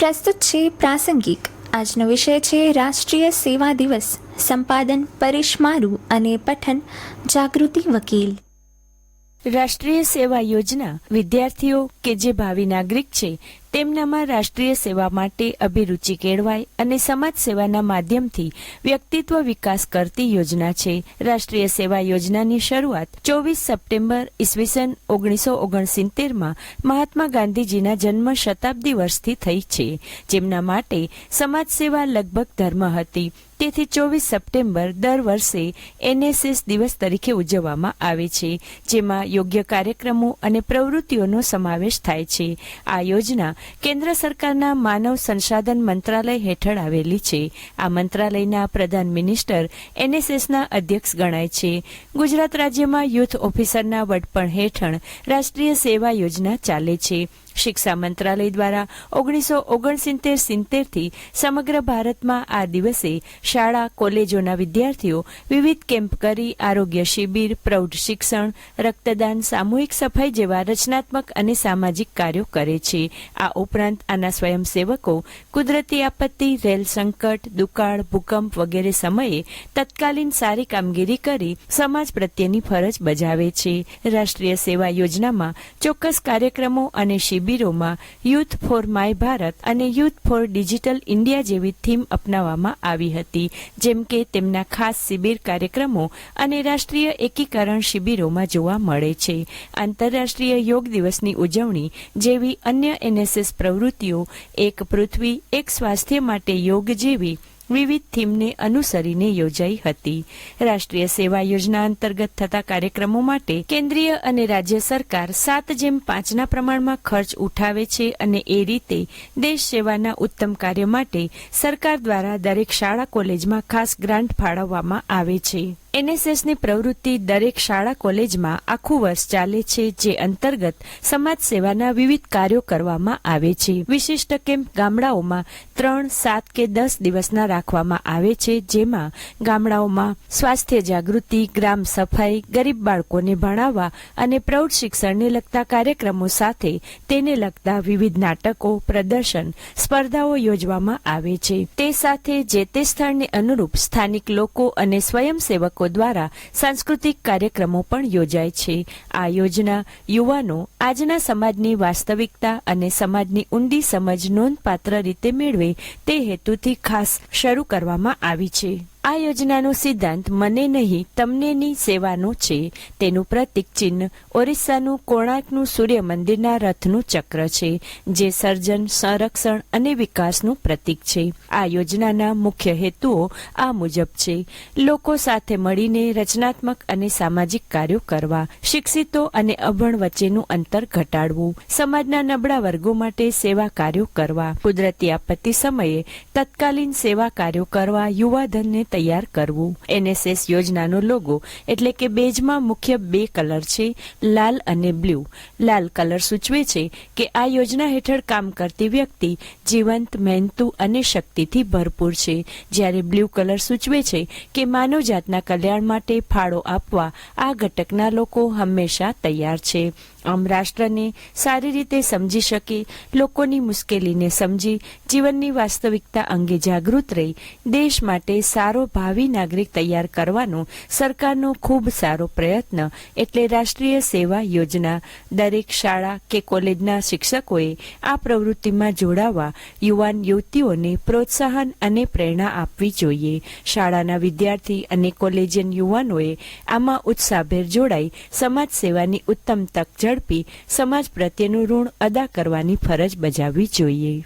પ્રસ્તુત છે પ્રાસંગિક. આજનો વિષય છે રાષ્ટ્રીય સેવા દિવસ. સંપાદન પરેશ મારુ અને પઠન. જાગૃતિ વકીલ. રાષ્ટ્રીય સેવા યોજના વિદ્યાર્થીઓ કે જે ભાવિ નાગરિક છે તેમનામાં રાષ્ટ્રીય સેવા માટે અભિરુચિ કેળવાય અને સમાજ સેવાના માધ્યમથી વ્યક્તિત્વ વિકાસ કરતી યોજના છે. રાષ્ટ્રીય સેવા યોજનાની શરૂઆત ચોવીસ સપ્ટેમ્બર ઈસવીસન ઓગણીસો ઓગણસિત્તેરમાં મહાત્મા ગાંધીજીના જન્મ શતાબ્દી વર્ષથી થઈ છે, જેમના માટે સમાજ સેવા લગભગ ધર્મ હતી. તેથી ચોવીસ સપ્ટેમ્બર દર વર્ષે એનએસએસ દિવસ તરીકે ઉજવવામાં આવે છે, જેમાં યોગ્ય કાર્યક્રમો અને પ્રવૃત્તિઓનો સમાવેશ થાય છે. આ યોજના કેન્દ્ર સરકારના માનવ સંસાધન મંત્રાલય હેઠળ આવેલી છે. આ મંત્રાલયના પ્રધાન મિનિસ્ટર એનએસએસના અધ્યક્ષ ગણાય છે. ગુજરાત રાજ્યમાં યુથ ઓફિસરના વડપણ હેઠળ રાષ્ટ્રીય સેવા યોજના ચાલે છે. શિક્ષા મંત્રાલય દ્વારા ઓગણીસો ઓગણસિત્તેર સિત્તેરથી સમગ્ર ભારતમાં આ દિવસે શાળા, કોલેજોના વિદ્યાર્થીઓ વિવિધ કેમ્પ કરી આરોગ્ય શિબિર, પ્રૌઢ શિક્ષણ, રક્તદાન, સામૂહિક સફાઈ જેવા રચનાત્મક અને સામાજિક કાર્યો કરે છે. આ ઉપરાંત આના સ્વયંસેવકો કુદરતી આપત્તિ, રેલ સંકટ, દુકાળ, ભૂકંપ વગેરે સમયે તત્કાલીન સારી કામગીરી કરી સમાજ પ્રત્યેની ફરજ બજાવે છે. રાષ્ટ્રીય સેવા યોજનામાં ચોક્કસ કાર્યક્રમો અને શિબિરોમાં યુથ ફોર માય ભારત અને યુથ ફોર ડિજિટલ ઇન્ડિયા જેવી થીમ અપનાવવામાં આવી હતી, જેમ કે તેમના ખાસ શિબિર કાર્યક્રમો અને રાષ્ટ્રીય એકીકરણ શિબિરોમાં જોવા મળે છે. આંતરરાષ્ટ્રીય યોગ દિવસની ઉજવણી જેવી અન્ય એનએસએસ પ્રવૃત્તિઓ, એક પૃથ્વી, એક સ્વાસ્થ્ય માટે યોગ જેવી વિવિધ થીમને અનુસરીને યોજાઈ હતી. રાષ્ટ્રીય સેવા યોજના અંતર્ગત થતા કાર્યક્રમો માટે કેન્દ્રીય અને રાજ્ય સરકાર સાત જેમ પાંચના પ્રમાણમાં ખર્ચ ઉઠાવે છે અને એ રીતે દેશ સેવાના ઉત્તમ કાર્ય માટે સરકાર દ્વારા દરેક શાળા કોલેજમાં ખાસ ગ્રાન્ટ ફાળવવામાં આવે છે. એનએસએસની પ્રવૃત્તિ દરેક શાળા કોલેજમાં આખું વર્ષ ચાલે છે, જે અંતર્ગત સમાજ સેવાના વિવિધ કાર્યો કરવામાં આવે છે. વિશિષ્ટ કેમ્પ ગામડાઓમાં ત્રણ, સાત કે દસ દિવસના રાખવામાં આવે છે, જેમાં ગામડાઓમાં સ્વાસ્થ્ય જાગૃતિ, ગ્રામ સફાઈ, ગરીબ બાળકોને ભણાવવા અને પ્રૌઢ શિક્ષણને લગતા કાર્યક્રમો સાથે તેને લગતા વિવિધ નાટકો, પ્રદર્શન, સ્પર્ધાઓ યોજવામાં આવે છે. તે સાથે જે તે સ્થળને અનુરૂપ સ્થાનિક લોકો અને સ્વયંસેવકો લોકો દ્વારા સાંસ્કૃતિક કાર્યક્રમો પણ યોજાય છે. આ યોજના યુવાનો આજના સમાજની વાસ્તવિકતા અને સમાજની ઊંડી સમજ નોંધપાત્ર રીતે મેળવે તે હેતુથી ખાસ શરૂ કરવામાં આવી છે. આ યોજનાનો સિદ્ધાંત મને નહીં તમનેની સેવાનો છે. તેનું પ્રતિક ચિહ્ન ઓરિસ્સાનું કોણાર્કનું સૂર્ય મંદિરના રથનું ચક્ર છે, જે સર્જન, સંરક્ષણ અને વિકાસનું પ્રતિક છે. આ યોજનાના મુખ્ય હેતુઓ આ મુજબ છે. લોકો સાથે મળીને રચનાત્મક અને સામાજિક કાર્યો કરવા, શિક્ષિતો અને અભણ વચ્ચેનું અંતર ઘટાડવું, સમાજના નબળા વર્ગો માટે સેવા કાર્યો કરવા, કુદરતી આપત્તિ સમયે તત્કાલીન સેવા કાર્યો કરવા, યુવાધનને તૈયાર કરવું. એનએસએસ યોજનાનો લોગો એટલે કે બેજમાં મુખ્ય બે કલર છે, લાલ અને બ્લુ. લાલ કલર સૂચવે છે કે આ યોજના હેઠળ કામ કરતી વ્યક્તિ જીવંત, મહેનતુ અને શક્તિથી ભરપૂર છે. જ્યારે બ્લુ કલર સૂચવે છે કે માનવજાતના કલ્યાણ માટે ફાળો આપવા આ ઘટકના લોકો હંમેશા તૈયાર છે. આમ રાષ્ટ્રને સારી રીતે સમજી શકે, લોકોની મુશ્કેલીને સમજી, જીવનની વાસ્તવિકતા અંગે જાગૃત રહી, દેશ માટે સારો ભાવિ નાગરિક તૈયાર કરવાનો સરકારનો ખૂબ સારો પ્રયત્ન એટલે રાષ્ટ્રીય સેવા યોજના. દરેક શાળા કે કોલેજના શિક્ષકોએ આ પ્રવૃત્તિમાં જોડાવા યુવાન યુવતીઓને પ્રોત્સાહન અને પ્રેરણા આપવી જોઈએ. શાળાના વિદ્યાર્થી અને કોલેજિયન યુવાનોએ આમાં ઉત્સાહભેર જોડાઈ સમાજ સેવાની ઉત્તમ તક ઝડપી સમાજ પ્રત્યેનું ઋણ અદા કરવાની ફરજ બજાવવી જોઈએ.